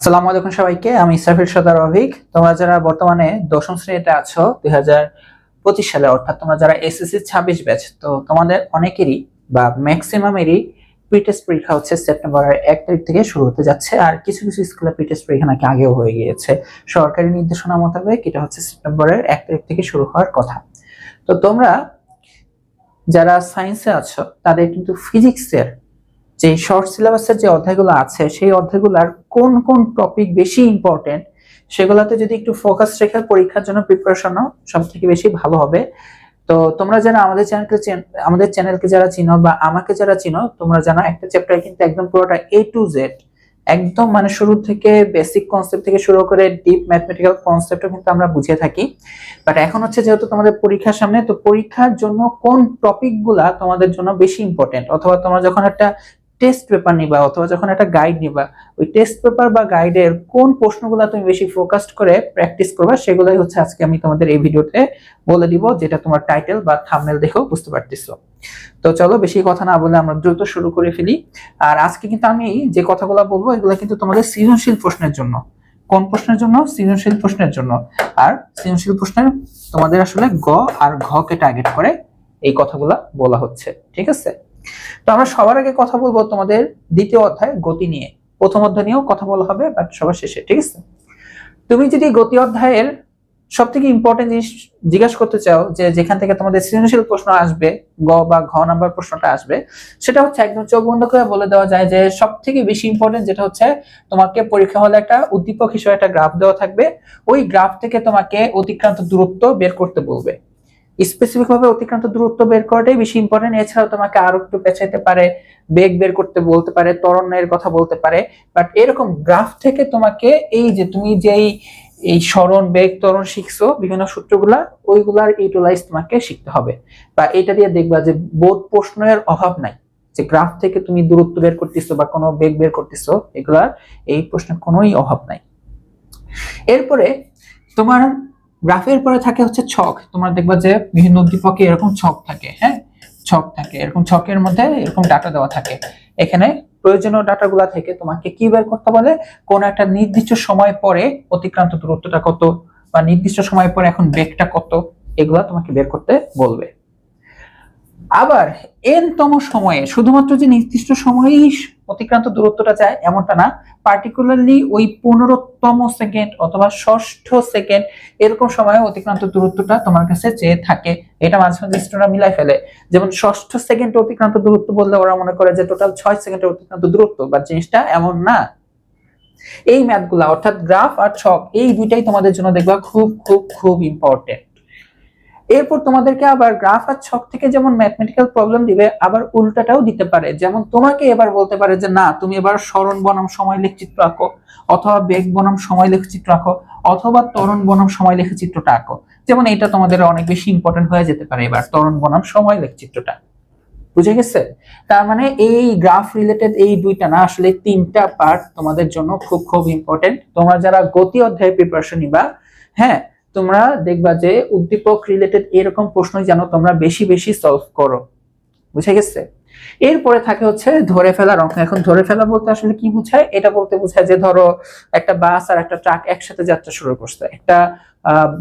আসসালামু আলাইকুম সবাইকে, আমি ইসরাফিল সদার অভিক। তোমরা যারা বর্তমানে দশম শ্রেণীতে আছো, দুই পঁচিশ সালে, অর্থাৎ তোমরা যারা এসএসসি ছাব্বিশ ব্যাচ তো তোমাদের অনেকেরই বা ম্যাক্সিমামেরই প্রিটেস্ট পরীক্ষা হচ্ছে সেপ্টেম্বরের এক তারিখ থেকে শুরু হতে যাচ্ছে, আর কিছু কিছু স্কুলে প্রিটেস্ট পরীক্ষা নাকি আগেও হয়ে গিয়েছে। সরকারি নির্দেশনা মোতাবেক এটা হচ্ছে সেপ্টেম্বরের এক তারিখ থেকে শুরু হওয়ার কথা। তো তোমরা যারা সায়েন্সে আছো, তাদের কিন্তু ফিজিক্সের যে শর্ট সিলেবাসের যে অধ্যায়গুলো আছে, সেই অধ্যায়গুলোর কোন কোন টপিক বেশি ইম্পর্টেন্ট সেগুলোতে যদি একটু ফোকাস রেখে পরীক্ষার জন্য প্রিপারেশন নাও সব থেকে বেশি ভালো হবে। তো তোমরা যারা আমাদের চ্যানেলকে আমাদের চ্যানেলকে যারা চিনো বা আমাকে যারা চিনো, তোমরা জানো একটা চ্যাপ্টার কিন্তু একদম পুরোটা এ টু জেড একদম মানে শুরু থেকে বেসিক কনসেপ্ট থেকে শুরু করে ডিপ ম্যাথমেটিক্যাল কনসেপ্টও কিন্তু আমরা বুঝে থাকি। বাট এখন হচ্ছে যেহেতু তোমাদের পরীক্ষার সামনে, তো পরীক্ষার জন্য কোন টপিকগুলা তোমাদের জন্য বেশি ইম্পর্টেন্ট অথবা তোমরা যখন একটা টেস্ট পেপার নিবা অথবা যখন একটা গাইড নিবা, ওই টেস্ট পেপার বা গাইডের কোন প্রশ্নগুলো তুমি বেশি ফোকাসড করে প্র্যাকটিস করবা সেগুলোই হচ্ছে আজকে আমি তোমাদের এই ভিডিওতে বলে দিব, যেটা তোমার টাইটেল বা থাম্বনেল দেখেও বুঝতে পারতেছো। তো চলো বেশি কথা না বলে আমরা দ্রুত শুরু করে ফেলি। আর আজকে কিন্তু আমি যে কথাগুলো বলব, এগুলো কিন্তু তোমাদের সৃজনশীল প্রশ্নের জন্য। কোন প্রশ্নের জন্য? সৃজনশীল প্রশ্নের জন্য। আর সৃজনশীল প্রশ্নের তোমাদের আসলে গ আর ঘ কে টার্গেট করে এই কথাগুলা বলা হচ্ছে। ঠিক আছে? তো আমরা সবার আগে কথা বলব তোমাদের দ্বিতীয় অধ্যায়, গতি নিয়ে। প্রথম অধ্যায় নিয়েও কথা বলা হবে বাট সবার শেষে, ঠিক আছে? তুমি যদি গতি অধ্যায়ের সব থেকে ইম্পর্টেন্ট জিনিস জিজ্ঞাসা করতে চাও যে যেখান থেকে তোমাদের সৃজনশীল প্রশ্ন আসবে, গ বা ঘ নাম্বার প্রশ্নটা আসবে, সেটা হচ্ছে একদম চোখ বন্ধ করে বলে দেওয়া যায় যে সব থেকে বেশি ইম্পর্টেন্ট যেটা হচ্ছে তোমাকে পরীক্ষা হলে একটা উদ্দীপক হিসেবে একটা গ্রাফ দেওয়া থাকবে। ওই গ্রাফ থেকে তোমাকে অতিক্রান্ত দূরত্ব বের করতে বলবে। স্পেসিফিক ভাবে অতিক্রান্ত দূরত্ব বের করাটাই বেশি ইম্পর্টেন্ট এছাড়াও তোমাকে আরও একটু পেছাইতে পারে, বেগ বের করতে বলতে পারে তরণের কথা বলতে পারে বাট এরকম গ্রাফ থেকে তোমাকে এই যে তুমি যেই, এই স্মরণ, বেগ, ত্বরণ শিখছো, বিভিন্ন সূত্রগুলা, ওইগুলার ইউটিলাইজ তোমাকে শিখতে হবে। বা এটা দিয়ে দেখবা যে বোধ প্রশ্নের অভাব নাই। যে গ্রাফ থেকে তুমি দূরত্ব বের করতেছো বা কোনো বেগ বের করতেছো, এগুলার এই প্রশ্নের কোনোই অভাব নাই। এরপরে তোমার গ্রাফের পরে থাকে হচ্ছে ছক। তোমরা দেখবা যে বিভিন্ন উদ্দীপকে এরকম ছক থাকে হ্যাঁ? ছক থাকে। এরকম ছকের মধ্যে এরকম ডাটা দেওয়া থাকে। এখানে প্রয়োজনীয় ডাটাগুলা থেকে তোমাকে কি বের করতে বলে? কোন একটা নির্দিষ্ট সময় পরে অতিক্রান্ত দূরত্বটা কত? বা নির্দিষ্ট সময় পরে এখন বেগটা কত? এগুলা তোমাকে বের করতে বলবে। আবার এন তম সময়ে শুধুমাত্র যে নির্দিষ্ট সময়েই অতিক্রান্ত দূরত্বটা যায়, এমনটা না। পার্টিকুলারলি ওই পনেরোতম সেকেন্ড অথবা ষষ্ঠ সেকেন্ড এরকম সময়ে অতিক্রান্ত দূরত্বটা তোমার কাছে চেয়ে থাকে। এটা মাঝে মাঝে স্টুডেন্টরা মিলাই ফেলে। যেমন ষষ্ঠ সেকেন্ড অতিক্রান্ত দূরত্ব বললে ওরা মনে করে যে টোটাল ছয় সেকেন্ডের অতিক্রান্ত দূরত্ব বা জিনিসটা এমন না। এই ম্যাথগুলা অর্থাৎ গ্রাফ আর ছক, এই দুইটাই তোমাদের জন্য দেখবা খুব খুব খুব ইম্পর্টেন্ট এরপর তোমাদেরকে আবার গ্রাফ আর ছক থেকে যেমন ম্যাথমেটিক্যাল প্রবলেম দিবে, আবার উল্টাটাও দিতে পারে। যেমন তোমাকে এবার বলতে পারে যে, না, তুমি এবার স্মরণ বনাম সময় লেখচিত্র আঁকো, অথবা বেগ বনাম সময় লেখচিত্র আঁকো, অথবা ত্বরণ বনাম সময় লেখচিত্রটা আঁকো। যেমন এটা তোমাদের অনেক বেশি ইম্পর্টেন্ট হয়ে যেতে পারে এবার, ত্বরণ বনাম সময় লেখচিত্রটা। বুঝে গেছে? তার মানে এই গ্রাফ রিলেটেড এই দুইটা না, আসলে তিনটা পার্ট তোমাদের জন্য খুব খুব ইম্পর্টেন্ট তোমরা যারা গতি অধ্যায় প্রিপারেশন নিবা হ্যাঁ তোমরা দেখবা যে উদ্দীপক রিলেটেড এরকম প্রশ্নই যেন তোমরা বেশি বেশি সলভ করো। বুঝে গেছে? এরপরে থাকে হচ্ছে ধরে ফেলার অঙ্ক এখন ধরে ফেলা বলতে আসলে কি বুঝায়? এটা বলতে বোঝায় যে ধরো একটা বাস আর একটা ট্রাক একসাথে যাত্রা শুরু করছে। একটা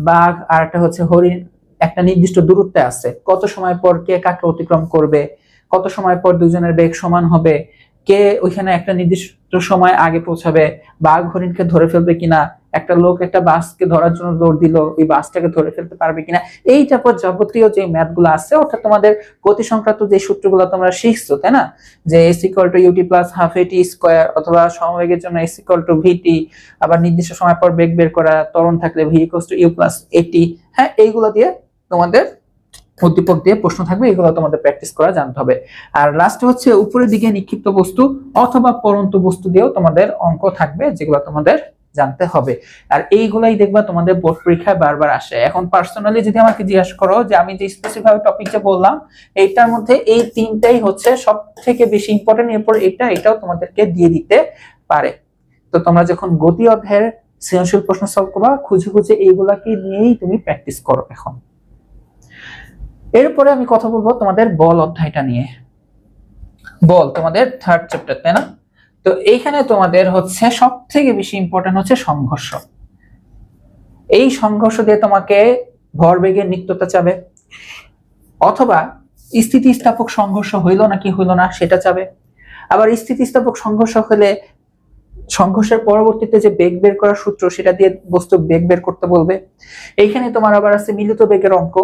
বাঘ আর একটা হচ্ছে হরিণ একটা নির্দিষ্ট দূরত্বে আছে। কত সময় পর কে কাকে অতিক্রম করবে? কত সময় পর দুজনের বেগ সমান হবে? কে ওইখানে একটা নির্দিষ্ট সময় আগে পৌঁছাবে? বাঘ হরিণকে ধরে ফেলবে কিনা? একটা লোক একটা বাসকে ধরার জন্য দৌড় দিল ওই বাসটাকে ধরে ফেলতে পারবে কিনা, এই তারপর যাবতীয় যে ম্যাথগুলো আছে, অর্থাৎ তোমাদের গতি সংক্রান্ত যে সূত্রগুলো তোমরা শিখছো, তাই না? যে S to U T plus half A T square অথবা সমবেগের জন্য এস ইকুয়াল টু ভিটি আবার নির্দিষ্ট সময় পর বেগ বের করা তরণ থাকলে V equal to U plus A T হ্যাঁ এইগুলো দিয়ে তোমাদের উদ্দীপক দিয়ে প্রশ্ন থাকবে, এগুলো তোমাদের প্র্যাকটিস করা জানতে হবে। আর লাস্ট হচ্ছে উপরের দিকে নিক্ষিপ্ত বস্তু অথবা পরন্ত বস্তু দিয়েও তোমাদের অঙ্ক থাকবে, যেগুলো তোমাদের জানতে হবে। আর এইগুলাই দেখবা তোমাদের বোর্ড পরীক্ষায় বারবার আসে। এখন পার্সোনালি যদি আমাকে জিজ্ঞাসা করো যে আমি যে স্পেসিফিক ভাবে টপিক যে বললাম, এইটার মধ্যে এই তিনটাই হচ্ছে সব থেকে বেশি ইম্পর্টেন্ট এরপর এটা, এটাও তোমাদেরকে দিয়ে দিতে পারে। তো তোমরা যখন গতি অধ্যায়ের সৃজনশীল প্রশ্ন সলভ করবা, খুঁজে খুঁজে এইগুলাকে নিয়েই তুমি প্র্যাকটিস করো এখন। এরপরে আমি কথা বলব তোমাদের বল অধ্যায়টা নিয়ে। বল, তোমাদের থার্ড চ্যাপ্টার তাই না? তো এইখানে তোমাদের হচ্ছে সব থেকে বেশি ইম্পর্টেন্ট হচ্ছে সংঘর্ষ। এই সংঘর্ষ দিয়ে তোমাকে ভরবেগের নিত্যতা চাবে। অথবা স্থিতিস্থাপক সংঘর্ষ হইল নাকি হইল না সেটা চাবে। আবার স্থিতিস্থাপক সংঘর্ষ হলে সংঘর্ষের পরবর্তীতে যে বেগ বের করার সূত্র সেটা দিয়ে বস্তু বেগ বের করতে বলবে। এইখানে তোমার আবার আছে মিলিত বেগের অঙ্ক।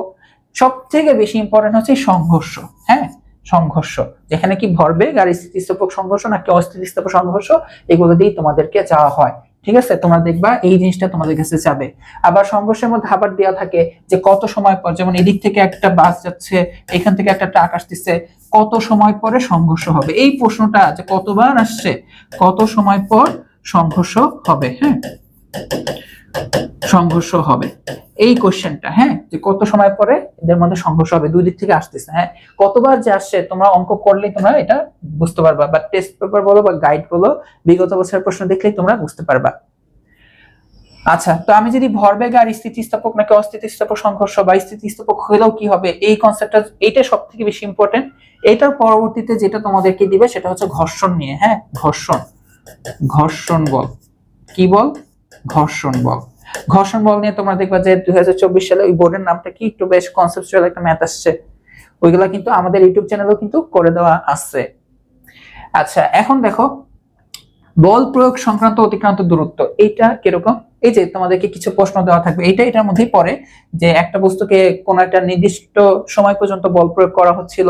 সব থেকে বেশি ইম্পর্টেন্ট হচ্ছে সংঘর্ষ হ্যাঁ? সংঘর্ষ। যেখানে কি ভরবেগ আর স্থিতিস্থাপক সংঘর্ষ নাকি অস্থিতিস্থাপক সংঘর্ষ, এগুলো দিয়ে তোমাদেরকে চাওয়া হয়। ঠিক আছে? তোমরা দেখবা এই জিনিসটা তোমাদের কাছে যাবে। আবার সংঘর্ষের মধ্যে আবার দেওয়া থাকে যে কত সময় পর, যেমন এদিক থেকে একটা বাস যাচ্ছে, এখান থেকে একটা ট্রাক আসতেছে, কত সময় পরে সংঘর্ষ হবে? এই প্রশ্নটা যে কতবার আসছে, কত সময় পর সংঘর্ষ হবে? হ্যাঁ? সংঘর্ষ হবে। এই কোশ্চেনটা হ্যাঁ? যে কত সময় পরে এদের মধ্যে সংঘর্ষ হবে, দুই দিক থেকে আসতেছে হ্যাঁ? কতবার যে আসছে, তোমরা অঙ্ক করলে তোমরা এটা বুঝতে পারবা, বা টেস্ট পেপার বলো, বা গাইড বলো, বিগত বছরের প্রশ্ন দেখলেই তোমরা বুঝতে পারবা। আচ্ছা তো আমি যদি ভরবেগ আর স্থিতিস্থাপক নাকি অস্থিতিস্থাপক সংঘর্ষ বা স্থিতিস্থাপক হলেও কি হবে, এই কনসেপ্টটা এইটা সব থেকে বেশি ইম্পর্টেন্ট এটার পরবর্তীতে যেটা তোমাদেরকে দিবে, সেটা হচ্ছে ঘর্ষণ নিয়ে হ্যাঁ? ঘর্ষণ। ঘর্ষণ বল। কি বল? ঘর্ষণ বল। ঘর্ষণ বল নিয়ে তোমরা দেখবা যে দুই হাজার চব্বিশ সালে ওই বোর্ডের নামটা কি একটু বেশ কনসেপচুয়াল একটা ম্যাথ আসছে। ওইগুলা কিন্তু আমাদের ইউটিউব চ্যানেলেও কিন্তু করে দেওয়া আসছে আচ্ছা এখন দেখো, বল প্রয়োগ সংক্রান্ত অতিক্রান্ত দূরত্ব, এইটা কীরকম? এই যে তোমাদেরকে কিছু প্রশ্ন দেওয়া থাকবে, এইটা এটার মধ্যেই পড়ে যে একটা বস্তুকে কোন একটা নির্দিষ্ট সময় পর্যন্ত বল প্রয়োগ করা হচ্ছিল,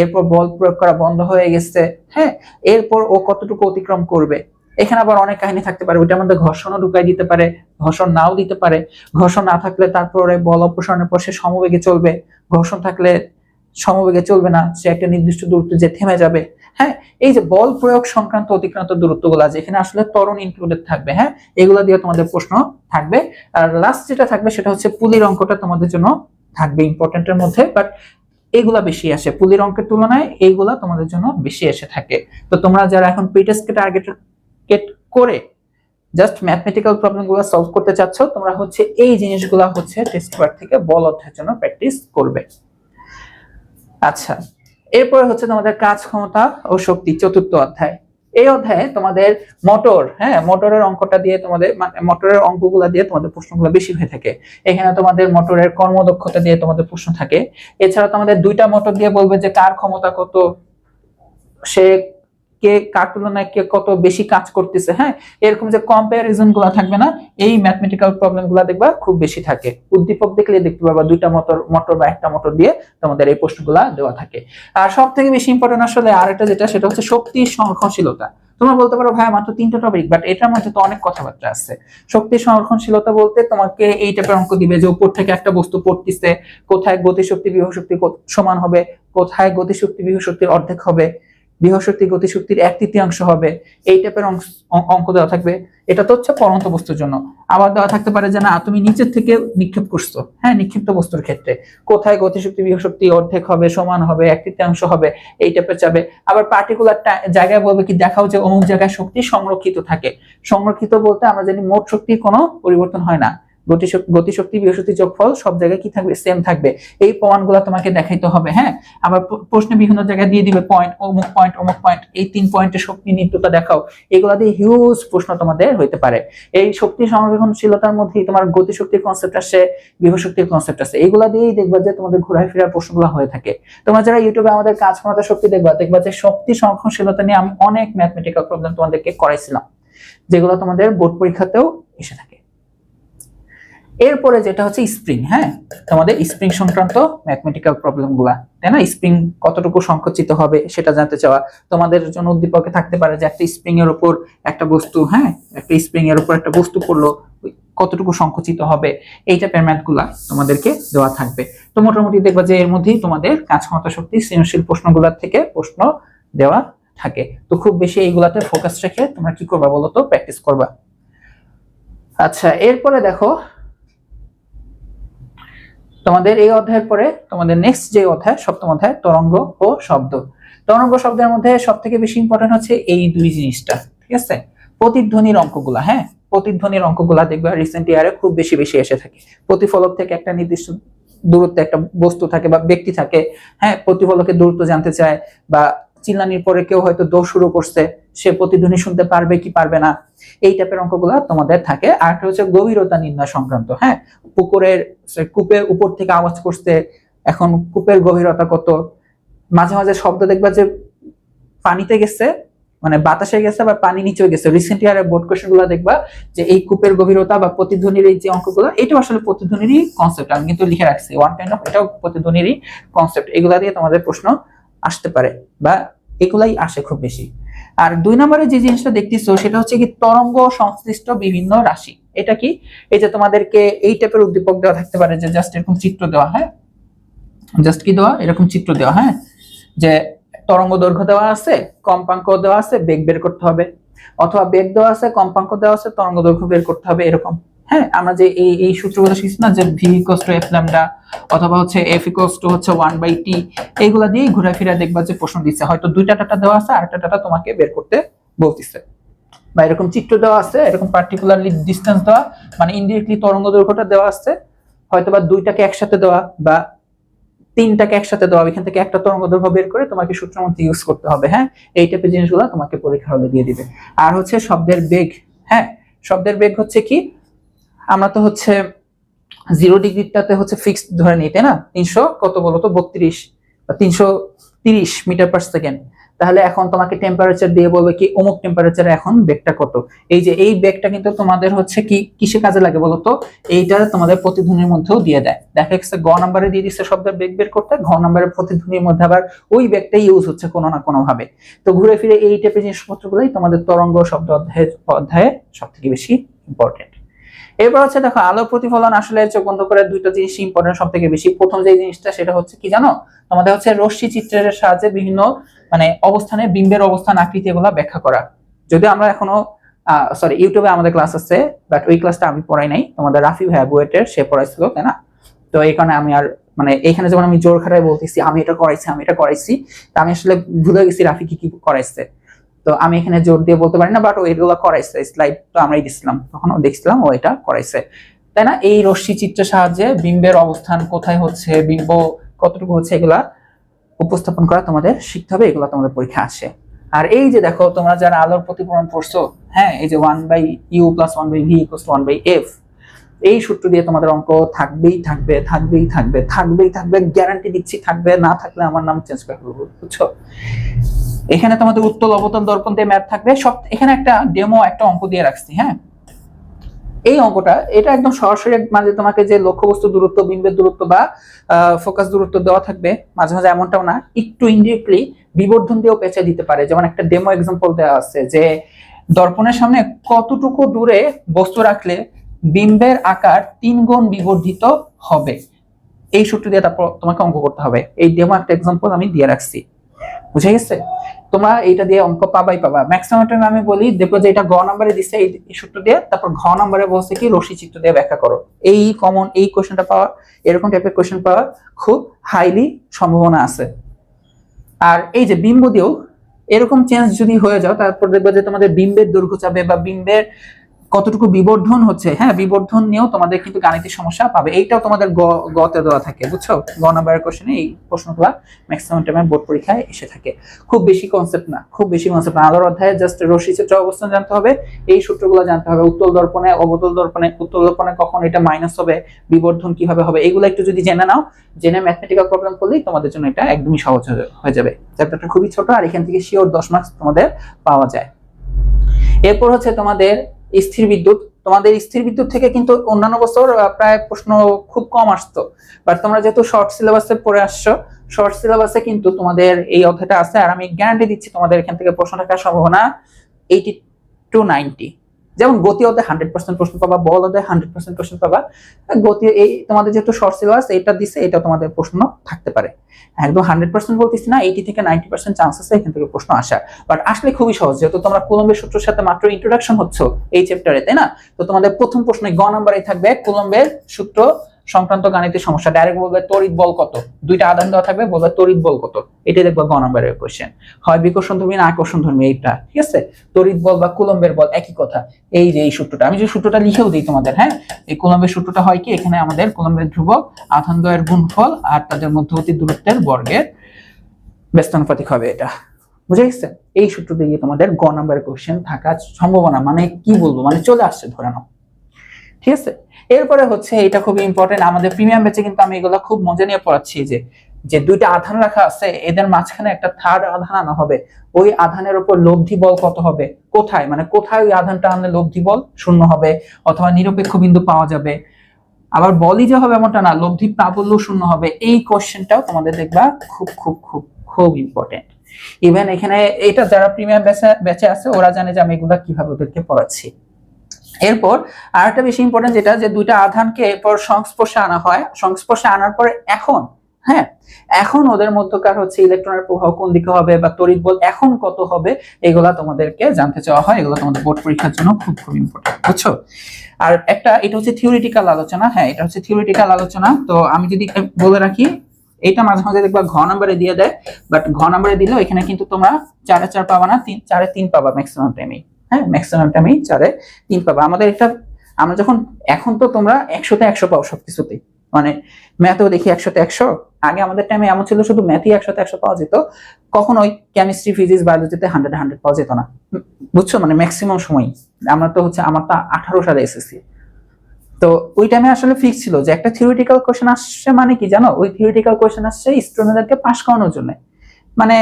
এরপর বল প্রয়োগ করা বন্ধ হয়ে গেছে হ্যাঁ? এরপর ও কতটুকু অতিক্রম করবে? এখানে আবার অনেক কাহিনী থাকতে পারে, ওইটার মধ্যে ঘর্ষণও ঢুকাই দিতে পারে ঘর্ষণ নাও দিতে পারে। ঘর্ষণ না থাকলে তারপরে বল অপসারণের পর সে সমবেগে চলবে। ঘর্ষণ থাকলে সমবেগে চলবে না, সে একটা নির্দিষ্ট দূরত্ব যে থেমে যাবে। হ্যাঁ এই যে বল প্রয়োগ সংক্রান্ত অতিক্রান্ত দূরত্বগুলো আছে, এখানে আসলে ত্বরণ ইনক্লুডেড থাকবে হ্যাঁ? এগুলো দিয়ে তোমাদের প্রশ্ন থাকবে। আর লাস্ট যেটা থাকবে সেটা হচ্ছে পুলির অঙ্কটা তোমাদের জন্য থাকবে ইম্পর্টেন্টের মধ্যে বাট এইগুলা বেশি আসে। পুলির অঙ্কের তুলনায় এইগুলা তোমাদের জন্য বেশি এসে থাকে। তো তোমরা যারা এখন প্রিটেস্টকে টার্গেট করে জাস্ট ম্যাথমেটিক্যাল প্রবলেমগুলো সলভ করতে চাচ্ছ, তোমরা হচ্ছে এই জিনিসগুলো হচ্ছে টেস্ট পেপার থেকে বল অধ্যায়ের জন্য প্র্যাকটিস করবে। আচ্ছা এরপরে হচ্ছে তোমাদের কাজ ক্ষমতা ও শক্তি চতুর্থ অধ্যায়। এই অধ্যায়ে তোমাদের মোটর হ্যাঁ মোটরের অঙ্কটা দিয়ে তোমাদের মানে মোটরের অঙ্কগুলো দিয়ে তোমাদের প্রশ্নগুলো বেশি হয়ে থাকে। এখানে তোমাদের মোটরের কর্মদক্ষতা দিয়ে তোমাদের প্রশ্ন থাকে। এছাড়া তোমাদের দুইটা মোটর দিয়ে বলবে যে কার ক্ষমতা কত? সে কে কার তুলনায় কে কত বেশি কাজ করতেছে হ্যাঁ? এরকম যে কম্পারিজনগুলা থাকবে না, এই ম্যাথমেটিক্যাল প্রবলেমগুলা দেখবা খুব বেশি থাকে। উদ্দীপক দেখলে দেখতে পারবা দুইটা মোটর মোটর বা একটা মোটর দিয়ে তোমাদের এই প্রশ্নগুলা দেওয়া থাকে। আর সব থেকে বেশি ইম্পর্টেন্ট আসলে আরেকটা যেটা, সেটা হচ্ছে শক্তি সংরক্ষণশীলতা। তোমরা বলতে পারো ভাই মাত্র তিনটা টপিক বাট এটার মধ্যে তো অনেক কথাবার্তা আছে। শক্তি সংরক্ষণশীলতা বলতে তোমাকে এই টাইপের অঙ্ক দিবে যে উপর থেকে একটা বস্তু পড়তিছে, কোথায় গতিশক্তি বিভব শক্তি সমান হবে, কোথায় গতিশক্তি বিভব শক্তির অর্ধেক হবে। বৃহস্পতি গতিশক্তির এক তৃতীয়াংশ হবে। এই টাইপের অঙ্ক দেওয়া থাকবে। এটা তো হচ্ছে পরন্ত বস্তুর জন্য। আবার দেওয়া থাকতে পারে যে না, তুমি নিচের থেকে নিক্ষেপ করছ। হ্যাঁ নিক্ষিপ্ত বস্তুর ক্ষেত্রে। কোথায় গতিশক্তি, বৃহস্পতি অর্ধেক হবে, সমান হবে, এক তৃতীয়াংশ হবে, এই টাইপের চাবে আবার পার্টিকুলার জায়গায় বলবে কি, দেখাও যে অমুক জায়গায় শক্তি সংরক্ষিত থাকে। সংরক্ষিত বলতে আমরা জানি মোট শক্তির কোনো পরিবর্তন হয় না। গতিশক্তি বৃহস্পতি যোগফল সব জায়গায় কি থাকবে? সেম থাকবে। এই প্রমাণগুলো তোমাকে দেখাইতে হবে হ্যাঁ? আবার প্রশ্নে বিভিন্ন জায়গায় দিয়ে দিবে পয়েন্ট অমুক পয়েন্ট অমুক পয়েন্ট এই তিন পয়েন্টের শক্তি নিত্যতা দেখাও। এগুলা দিয়ে হিউজ প্রশ্ন তোমাদের হইতে পারে। এই শক্তি সংরক্ষণশীলতার মধ্যেই তোমার গতিশক্তির কনসেপ্ট আসে বৃহস্পতির কনসেপ্ট আছে এগুলা দিয়েই দেখবা যে তোমাদের ঘোরায় ফেরার প্রশ্নগুলো হয়ে থাকে। তোমরা যারা ইউটিউবে আমাদের কাজ ক্ষমতা শক্তি দেখবা দেখবা যে শক্তি সংরক্ষণশীলতা নিয়ে আমি অনেক ম্যাথমেটিক্যাল প্রবলেম তোমাদেরকে করাইছিলাম, যেগুলো তোমাদের বোর্ড পরীক্ষাতেও এসে থাকে। এরপরে যেটা হচ্ছে স্প্রিং হ্যাঁ? তোমাদের স্প্রিং সংক্রান্ত ম্যাথমেটিক্যাল প্রবলেমগুলা, তাই না? স্প্রিং কতটুকু সংকুচিত হবে সেটা জানতে চাওয়া। তোমাদের জন্য উদ্দীপকে থাকতে পারে যে একটা স্প্রিং এর উপর একটা বস্তু হ্যাঁ? একটা স্প্রিং এর উপর একটা বস্তু পড়ল কতটুকু সংকুচিত হবে, এই টাইপের ম্যাথগুলা তোমাদেরকে দেওয়া থাকবে। তো মোটামুটি দেখবা যে এর মধ্যেই তোমাদের কাজ ক্ষমতা শক্তি, সৃজনশীল প্রশ্নগুলোর থেকে প্রশ্ন দেওয়া থাকে। তো খুব বেশি এইগুলাতে ফোকাস রেখে তোমরা কি করবা বলো তো প্র্যাকটিস করবা। আচ্ছা এরপরে দেখো তোমাদের এই অধ্যায়ের পরে তোমাদের নেক্সট যে অধ্যায়, সপ্তম অধ্যায়, তরঙ্গ ও শব্দ। তরঙ্গ শব্দের মধ্যে সব থেকে বেশি ইম্পর্টেন্ট হচ্ছে এই দুই জিনিসটা, ঠিক আছে? প্রতিধ্বনির অঙ্কগুলা হ্যাঁ? প্রতিধ্বনির অঙ্কগুলা দেখবে রিসেন্ট ইয়ারে খুব বেশি বেশি এসে থাকে। প্রতিফলক থেকে একটা নির্দিষ্ট দূরত্বে একটা বস্তু থাকে বা ব্যক্তি থাকে হ্যাঁ? প্রতিফলকের দূরত্ব জানতে চায় বা চিল্লানির পরে কেউ হয়তো দৌড় শুরু করছে, সে প্রতিধ্বনি শুনতে পারবে কি পারবে না, এই টাইপের অঙ্কগুলো তোমাদের থাকে। আর একটা হচ্ছে গভীরতা নির্ণয় সংক্রান্ত হ্যাঁ? পুকুরের কূপের উপর থেকে আওয়াজ করছে, এখন কূপের গভীরতা কত? মাঝে মাঝে শব্দ দেখবা যে পানিতে গেছে মানে বাতাসে গেছে বা পানি নিচেও গেছে। রিসেন্ট ইয়ারের বোর্ড কোশ্চেনগুলো দেখবা যে এই কূপের গভীরতা বা প্রতিধ্বনির এই যে অঙ্কগুলো, এটাও আসলে প্রতিধ্বনিরই কনসেপ্ট আমি কিন্তু লিখে রাখছি। ওয়ান কাইন্ড অফ এটাও প্রতিধ্বনিরই কনসেপ্ট এগুলা দিয়ে তোমাদের প্রশ্ন আসতে পারে বা এগুলাই আসে খুব বেশি। আর দুই নম্বরে যে জিনিসটা দেখতেছো, সেটা হচ্ছে কি তরঙ্গ সংশ্লিষ্ট বিভিন্ন রাশি। এটা কি? এই যে তোমাদেরকে এই টাইপের উদ্দীপক দেওয়া থাকতে পারে যে জাস্ট এরকম চিত্র দেওয়া হ্যাঁ? জাস্ট কি দেওয়া? এরকম চিত্র দেওয়া হ্যাঁ? যে তরঙ্গ দৈর্ঘ্য দেওয়া আছে, কম্পাঙ্ক দেওয়া আছে, বেগ বের করতে হবে। অথবা বেগ দেওয়া আছে, কম্পাঙ্ক দেওয়া আছে, তরঙ্গ দৈর্ঘ্য বের করতে হবে, এরকম। হ্যাঁ আমরা যে এই এই সূত্রগুলো শিখছি না যে V equals to F lambda অথবা হচ্ছে এফ ইকোয়াস টু হচ্ছে ওয়ান বাই টি এইগুলা দিয়ে ঘুরে ফিরে দেখবা যে প্রশ্ন দিচ্ছে হয়তো দুইটা ডাটা দেওয়া আছে, আরেকটা ডাটা তোমাকে বের করতে বলতেছে। বা এরকম চিত্র দেওয়া আছে, এরকম পার্টিকুলারলি ডিস্টেন্স দেওয়া মানে ইনডিরেক্টলি তরঙ্গ দৈর্ঘ্যটা দেওয়া আছে হয়তো বা দুইটাকে একসাথে দেওয়া বা তিনটাকে একসাথে দেওয়া এখান থেকে একটা তরঙ্গ দৈর্ঘ্য বের করে তোমাকে সূত্র মধ্যে ইউজ করতে হবে হ্যাঁ? এই টাইপের জিনিসগুলো তোমাকে পরীক্ষা হলে দিয়ে দিবে। আর হচ্ছে শব্দের বেগ হ্যাঁ? শব্দের বেগ হচ্ছে কি? আমরা তো হচ্ছে জিরো ডিগ্রিটাতে হচ্ছে ফিক্সড ধরে নিই, তাই না? তিনশো, কত বলতো বত্রিশ বা তিনশো তিরিশ মিটার পার সেকেন্ড তাহলে এখন তোমাকে টেম্পারেচার দিয়ে বলবে কি, অমুক টেম্পারেচারে এখন বেগটা কত? এই যে এই বেগটা কিন্তু তোমাদের হচ্ছে কি, কিসে কাজে লাগে বলতো এইটা তোমাদের প্রতিধ্বনির মধ্যেও দিয়ে দেয়। দেখা যাচ্ছে গ নাম্বারে দিয়ে দিচ্ছে শব্দের বেগ বের করতে, ঘ নাম্বারের প্রতিধ্বনির মধ্যে আবার ওই বেগটাই ইউজ হচ্ছে কোনো না কোনোভাবে। তো ঘুরে ফিরে এই টাইপের জিনিসপত্রগুলোই তোমাদের তরঙ্গ শব্দ অধ্যায়ের অধ্যায়ে সব থেকে বেশি ইম্পর্টেন্ট এরপর হচ্ছে দেখো, আলো প্রতিফলন আসলে চোখ বন্ধ করে দুইটা জিনিস ইম্পর্টেন্ট সব থেকে বেশি। প্রথম যে জিনিসটা, সেটা হচ্ছে কি জানো? তোমাদের হচ্ছে রশ্মি চিত্রের সাহায্যে বিভিন্ন মানে অবস্থানে, বিম্বের অবস্থান, আকৃতি এগুলা ব্যাখ্যা করা। যদিও আমরা এখনও সরি ইউটিউবে আমাদের ক্লাস আছে বাট ওই ক্লাসটা আমি পড়াই নাই। তোমাদের রাফি ভাইয়া বুয়েটের, সে পড়াইছিল, তাই না? তো এই কারণে আমি আর মানে এখানে যখন আমি জোর খাটায় বলতেছি, আমি এটা করাইছি, আমি এটা করাইছি, তা আমি আসলে ভুলে গেছি রাফি কি কি করাইছে। তো আমি এখানে জোর দিয়ে বলতে পারি না বাট ও এগুলো করাইছে স্লাইড তো আমরাই দিছিলাম, তখন ও দেখছিলাম ও এটা করাইছে। তাই না? এই রশ্মি চিত্রের সাহায্যে বিম্বের অবস্থান কোথায় হচ্ছে, বিম্ব কতটুকু হচ্ছে, এগুলা উপস্থাপন করা তোমাদের শিখতে হবে, এগুলো তোমাদের পরীক্ষা আসে আর এই যে দেখো, তোমরা যারা আলোর প্রতিফলন পড়ছো হ্যাঁ এই যে one by U plus one by V equal one by F এই সূত্র দিয়ে তোমাদের অঙ্ক থাকবেই থাকবে থাকবেই থাকবে থাকবেই থাকবে গ্যারান্টি দিচ্ছি থাকবে, না থাকলে আমার নাম চেঞ্জ করে ফেলব, বুঝছ? এখানে তোমাদের উত্তল অবতল দর্পণ দিয়ে ম্যাপ থাকবে। সব, এখানে একটা ডেমো একটা অঙ্ক দিয়ে রাখছি হ্যাঁ? এই অঙ্কটা, এটা একদম সরাসরি মানে তোমাকে যে লক্ষ্যবস্তু দূরত্ব বিম্বের দূরত্ব বা ফোকাস দূরত্ব দেওয়া থাকবে, মাঝে মাঝে এমনটাও না, একটু ইনডিরেক্টলি বিবর্ধন দিয়েও পেঁচে দিতে পারে। যেমন একটা ডেমো এক্সাম্পল দেওয়া আছে যে, দর্পণের সামনে কতটুকু দূরে বস্তু রাখলে বিম্বের আকার তিন গুণ বিবর্ধিত হবে? এই সূত্র দিয়ে তারপর তোমাকে অঙ্ক করতে হবে। এই ডেমো একটা এক্সাম্পল আমি দিয়ে রাখছি। বুঝে গেছে? তোমরা এটা দিয়ে অঙ্ক পাবাই পাবা। ম্যাক্সিমাম টাইম আমি বলি, দেখো যে এটা গ নাম্বারে দিচ্ছে এই সূত্র দিয়ে, তারপর ঘ নাম্বারে বলছে কি রশি চিত্র দিয়ে ব্যাখ্যা করো। এই কমন এই কোশ্চেনটা পাওয়া, এরকম টাইপের কোশ্চেন পাওয়া খুব হাইলি সম্ভাবনা আছে। আর এই যে বিম্ব দিয়েও, এরকম চেঞ্জ যদি হয়ে যাও, তারপর দেখবে যে তোমাদের বিম্বের দৈর্ঘ্য চাবে বা বিম্বের কতটুকু বিবর্ধন হচ্ছে? হ্যাঁ বিবর্ধন নিয়েও তোমাদের কিন্তু গাণিতিক সমস্যা পাবে। এইটাও তোমাদের গতে দেওয়া থাকে, বুঝছ? গ নাম্বারের কোশ্চেনে এই প্রশ্নগুলো ম্যাক্সিমাম টাইমে বোর্ড পরীক্ষায় এসে থাকে। খুব বেশি কনসেপ্ট না, খুব বেশি কনসেপ্ট না। আলোর অধ্যায়ে জাস্ট রশ্মি চিত্র অবস্থান জানতে হবে, এই সূত্রগুলো জানতে হবে। উত্তল দর্পণে, অবতল দর্পণে, উত্তল দর্পণে কখন এটা মাইনাস হবে, বিবর্ধন কীভাবে হবে? এগুলো একটু যদি জেনে নাও, জেনে ম্যাথমেটিক্যাল প্রবলেম করলেই তোমাদের জন্য এটা একদমই সহজ হয়ে যাবে। চ্যাপ্টারটা খুবই ছোট আর এখান থেকে শিওর দশ মার্কস তোমাদের পাওয়া যায়। এরপর হচ্ছে তোমাদের স্থির বিদ্যুৎ, তোমাদের স্থির বিদ্যুৎ থেকে কিন্তু অন্যান্য বছর প্রায় প্রশ্ন খুব কম আসতো। বাট তোমরা যেহেতু শর্ট সিলেবাসে পড়ে আসছো শর্ট সিলেবাসে কিন্তু তোমাদের এই অধ্যায়টা আছে। আর আমি গ্যারান্টি দিচ্ছি তোমাদের এখান থেকে প্রশ্ন থাকার সম্ভাবনা এইটি টু নাইনটি যেমন গতি অধ্যায় হান্ড্রেড পার্সেন্ট প্রশ্ন পাবা বল অধ্যায় হান্ড্রেড পার্সেন্ট প্রশ্ন পাবা। গতি এই তোমাদের যেহেতু শর্ট সিলেবাস এটা দিছে এটা তোমাদের প্রশ্ন থাকতে পারে। একদম হান্ড্রেড পার্সেন্ট বলতেছি না, এইটি থেকে নাইনটি পার্সেন্ট চান্স আছে এখান থেকে প্রশ্ন আসার। বাট আসলে খুবই সহজ, যেহেতু তোমরা কুলম্বের সূত্রের সাথে মাত্র ইন্ট্রোডাকশন হচ্ছে এই চ্যাপ্টারে তাই না? তো তোমাদের প্রথম প্রশ্নে গ নাম্বারে থাকবে, কুলম্বের সূত্র সংক্রান্ত গাণিতিক সমস্যা ডাইরেক্ট বলবে তড়িৎ বল কত? দুইটা আদান দেওয়া থাকবে, বলবে তড়িৎ বল কত? এটাই দেখবে গ নাম্বারের কোশ্চেন হয় বিকর্ষণ ধর্মী না আকর্ষণ ধর্মী, এইটা, ঠিক আছে? তড়িৎ বল বা কুলম্বের বল, একই কথা। এই যে এই সূত্রটা, আমি যে সূত্রটা লিখেও দিই তোমাদের হ্যাঁ? এই কুলম্বের সূত্রটা হয় কি? এখানে আমাদের কুলম্বের ধ্রুবক, আধান দ্বয়ের গুণফল আর তাদের মধ্যবর্তী দূরত্বের বর্গের ব্যস্তানুপাতিক হবে এটা। বুঝে গেছে? এই সূত্র দিয়ে তোমাদের গ নাম্বারের কোশ্চেন থাকার সম্ভাবনা মানে কি বলব? মানে চলে আসছে, ধরে নাও। ঠিক আছে? এরপরে হচ্ছে এটা খুব ইম্পর্টেন্ট আমাদের প্রিমিয়াম ব্যাচে কিন্তু আমি এগুলো খুব মজা নিয়ে পড়াচ্ছি যে যে দুইটা আধান রাখা আছে, এদের মাঝখানে একটা থার্ড আধান আনা হবে। ওই আধানের উপর লব্ধি বল কত হবে? কোথায়? মানে কোথায় ওই আধানটা আনলে লব্ধি বল শূন্য হবে? অথবা নিরপেক্ষ বিন্দু পাওয়া যাবে? আবার বলই যে হবে এমনটা না, লব্ধি প্রাবল্য শূন্য হবে। এই কোশ্চেনটাও তোমাদের দেখবা খুব খুব খুব খুব ইম্পর্টেন্ট ইভেন এখানে এটা যারা প্রিমিয়াম ব্যাচে ব্যাচে আছে, ওরা জানে যে আমি এগুলা কীভাবে ওদেরকে পড়াচ্ছি। এরপর আরেকটা বেশি ইম্পর্টেন্ট যেটা, যে দুইটা আধানকে এরপর সংস্পর্শে আনা হয়। সংস্পর্শে আনার পরে এখন হ্যাঁ এখন ওদের মধ্যকার হচ্ছে ইলেকট্রনের প্রভাব কোন দিকে হবে বা তড়িৎ বল এখন কত হবে, এগুলা তোমাদেরকে জানতে চাওয়া হয়। এগুলো তোমাদের বোর্ড পরীক্ষার জন্য খুব খুব ইম্পর্টেন্ট বুঝছ? আর একটা, এটা হচ্ছে থিওরিটিক্যাল আলোচনা হ্যাঁ এটা হচ্ছে থিওরিটিক্যাল আলোচনা। তো আমি যদি বলে রাখি এটা মাঝে মাঝে দেখবা ঘ নাম্বারে দিয়ে দেয় বাট ঘ নাম্বারে দিলেও এখানে কিন্তু তোমরা চারে চার পাবা না, তিন, চারে তিন পাবা ম্যাক্সিমাম টাইমে হ্যাঁ ম্যাক্সিমাম টাইমেই চারে তিন পাবা। আমাদের এটা আমরা যখন, এখন তো তোমরা একশোতে একশো পাও সবকিছুতেই মানে ম্যাথেও দেখি একশোতে একশো। আগে আমাদের টাইমে এমন ছিল শুধু ম্যাথই একশোতে একশো পাওয়া যেত। কখনোই কেমিস্ট্রি ফিজিক্স বায়োলজিতে হান্ড্রেড হান্ড্রেড পাওয়া যেত না। বুঝছ? মানে ম্যাক্সিমাম সময় আমরা তো হচ্ছে, আমার তো আঠারো সালে এসেছি তো ওই টাইমে আসলে ফিক্স ছিল যে একটা থিওরিটিক্যাল কোশ্চেন আসছে মানে কি জানো? ওই থিওরিটিক্যাল কোশ্চেন আসছে স্টুডেন্টদেরকে পাশ করানোর জন্য। মানে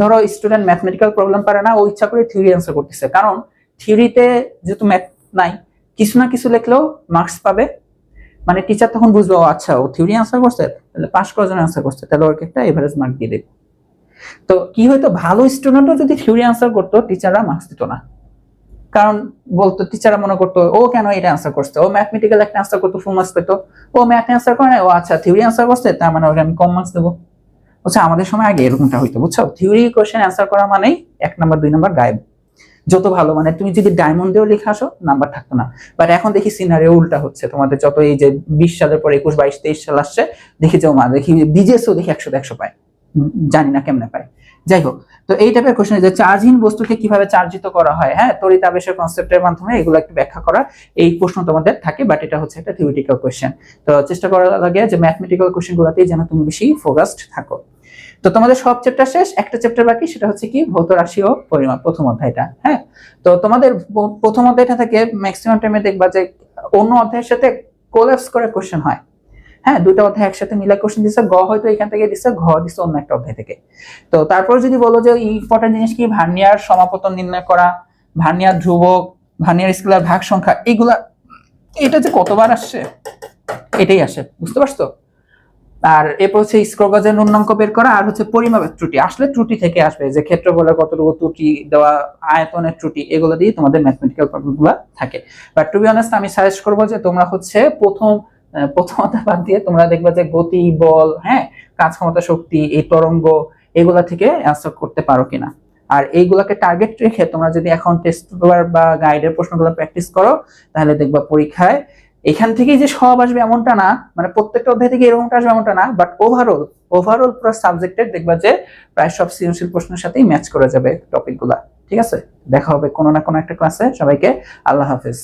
ধরো স্টুডেন্ট ম্যাথমেটিক্যাল প্রবলেম পারে না, ও ইচ্ছা করে থিওরি অ্যান্সার করতেছে। কারণ থিওরিতে যেহেতু ম্যাথ নাই, কিছু না কিছু লিখলেও মার্কস পাবে। মানে টিচার তখন বুঝবে আচ্ছা ও থিওরি অ্যান্সার করছে, তাহলে পাস করার জন্য অ্যান্সার করছে, তাহলে ওকে একটা এভারেজ মার্ক দিয়ে দেবে। তো কি হয়তো ভালো স্টুডেন্টও যদি থিওরি অ্যান্সার করতো টিচাররা মার্কস দিত না। কারণ বলতো টিচাররা মনে করতো, ও কেন এটা অ্যান্সার করছে? ও ম্যাথমেটিক্যাল একটা অ্যান্সার করতো ফুল মার্কস পেতো। ও ম্যাথ অ্যান্সার করে না ও আচ্ছা থিওরি অ্যান্সার করছে, তার মানে ওকে আমি কম মার্কস দেবো। আচ্ছা আমাদের সময় আগে এরকমটা হইতো, বুঝছ? থিওরি কোশ্চেন অ্যান্সার করা মানেই এক নাম্বার দুই নাম্বার গায়েব। যত ভালো মানে তুমি যদি ডায়মন্ডেও লিখে আসো নাম্বার থাকতো না। বাট এখন দেখি সিনারিও উল্টা হচ্ছে। তোমাদের যত এই যে বিশ সালের পর একুশ, বাইশ, তেইশ সাল আসছে, দেখি যে মা, দেখি বিজেসও দেখি একশো একশো পায়। জানি না কেমনে পায়। যাই হোক, তো এই টাইপের কোশ্চেন যে চার্জহীন বস্তুকে কীভাবে চার্জিত করা হয় হ্যাঁ? তড়িৎ আবেশের কনসেপ্টের মাধ্যমে এগুলো একটু ব্যাখ্যা করা এই প্রশ্ন তোমাদের থাকে বাট এটা হচ্ছে একটা থিওরিটিক্যাল কোশ্চেন তো চেষ্টা করা লাগে যে ম্যাথমেটিক্যাল কোশ্চেন গুলোতেই যেন তুমি বেশি ফোকাসড থাকো। তো তোমাদের সব চ্যাপ্টার শেষ, একটা চ্যাপ্টার বাকি, সেটা হচ্ছে কি ভৌত রাশি ও পরিমাপ, প্রথম অধ্যায়টা হ্যাঁ? তো তোমাদের প্রথম অধ্যায়টা থেকে ম্যাক্সিমাম টাইমে দেখবা যে অন্য অধ্যায়ের সাথে কোলাপস করে কোশ্চেন হয় হ্যাঁ? দুটো অধ্যায় একসাথে মিলে কোশ্চেন দিচ্ছে গ হয়তো এখান থেকে দিচ্ছে ঘ দিচ্ছে অন্য একটা অধ্যায় থেকে। তো তারপর যদি বলো যে ইম্পর্টেন্ট জিনিস কি, ভার্নিয়ার সমাপতন নির্ণয় করা, ভার্নিয়ার ধ্রুবক, ভার্নিয়ার স্কেলার ভাগ সংখ্যা এগুলা, এটা যে কতবার আসছে? এটাই আসে, বুঝতে পারছ? আর এরপর হচ্ছে স্ক্রগজের ন্যূনাঙ্ক বের করা আর হচ্ছে পরিমাপের ত্রুটি। আসলে ত্রুটি থেকে আসবে যে ক্ষেত্রফলের কতটুকু ত্রুটি দেওয়া আয়তনের ত্রুটি এগুলো দিয়ে তোমাদের ম্যাথমেটিক্যাল প্রবলেমগুলো থাকে। বাট টু বি অনেস্ট আমি সাজেস্ট করব যে তোমরা হচ্ছে প্রথম আহ, প্রথম বাদ দিয়ে তোমরা দেখবে যে গতি বল হ্যাঁ কাজ ক্ষমতা শক্তি এই তরঙ্গ এগুলা থেকে অ্যান্সার করতে পারো কিনা। আর এইগুলাকে টার্গেট রেখে তোমরা যদি এখন টেস্ট পেপার বা গাইডের প্রশ্নগুলো প্র্যাকটিস করো তাহলে দেখবা পরীক্ষায় এখান থেকেই যে সব আসবে এমনটা না মানে প্রত্যেকটা অধ্যায় থেকে এরকমটা আসবে এমনটা না বাট ওভারঅল ওভারঅল পুরো সাবজেক্টের দেখবা যে প্রায় সব সৃজনশীল প্রশ্নের সাথেই ম্যাচ করা যাবে টপিকগুলা ঠিক আছে? দেখা হবে কোনো না কোনো একটা ক্লাসে সবাইকে আল্লাহ হাফেজ।